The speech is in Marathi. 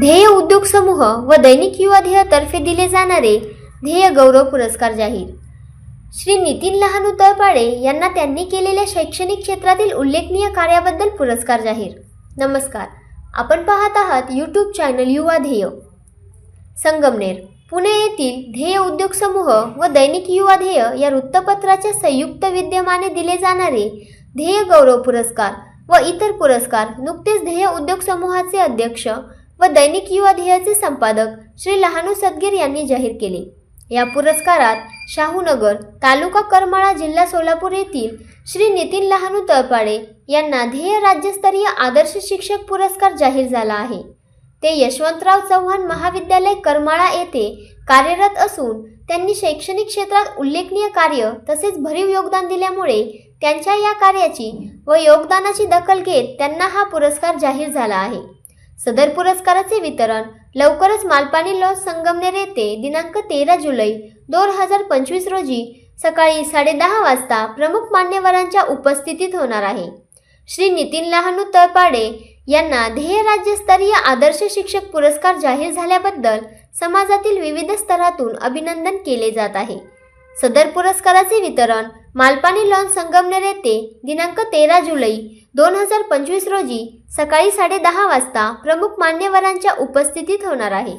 ध्येय उद्योग समूह व दैनिक युवा ध्येयतर्फे दिले जाणारे ध्येय गौरव पुरस्कार जाहीर. श्री नितीन लहान उतळपाडे यांना त्यांनी केलेल्या शैक्षणिक क्षेत्रातील उल्लेखनीय कार्याबद्दल पुरस्कार जाहीर. नमस्कार. आपण पाहत आहात यूट्यूब चॅनल युवा ध्येय. संगमनेर पुणे येथील ध्येय उद्योग समूह व दैनिक युवा ध्येय या वृत्तपत्राच्या संयुक्त विद्यमाने दिले जाणारे ध्येय गौरव पुरस्कार व इतर पुरस्कार नुकतेच ध्येय उद्योग समूहाचे अध्यक्ष व दैनिक युवा ध्येयाचे संपादक श्री लहानू सदगीर यांनी जाहीर केले. या पुरस्कारात शाहूनगर तालुका करमाळा जिल्हा सोलापूर येथील श्री नितीन लहानू तळपाडे यांना ध्येय राज्यस्तरीय आदर्श शिक्षक पुरस्कार जाहीर झाला आहे. ते यशवंतराव चव्हाण महाविद्यालय करमाळा येथे कार्यरत असून त्यांनी शैक्षणिक क्षेत्रात उल्लेखनीय कार्य तसेच भरीव योगदान दिल्यामुळे त्यांच्या या कार्याची व योगदानाची दखल घेत त्यांना हा पुरस्कार जाहीर झाला आहे. सदर पुरस्काराचे वितरण लवकरच मालपाणी लॉज संगमनेर येथे दिनांक तेरा जुलै दोन हजार पंचवीस रोजी सकाळी साडेदहा वाजता प्रमुख मान्यवरांच्या उपस्थितीत होणार आहे. श्री नितीन लहानू तळपाडे यांना ध्येय राज्यस्तरीय आदर्श शिक्षक पुरस्कार जाहीर झाल्याबद्दल समाजातील विविध स्तरातून अभिनंदन केले जात आहे. सदर पुरस्काराचे वितरण मालपाणी लॉन संगमनेर येथे दिनांक तेरा जुलै दोन हजार पंचवीस रोजी सकाळी साडेदहा वाजता प्रमुख मान्यवरांच्या उपस्थितीत होणार आहे.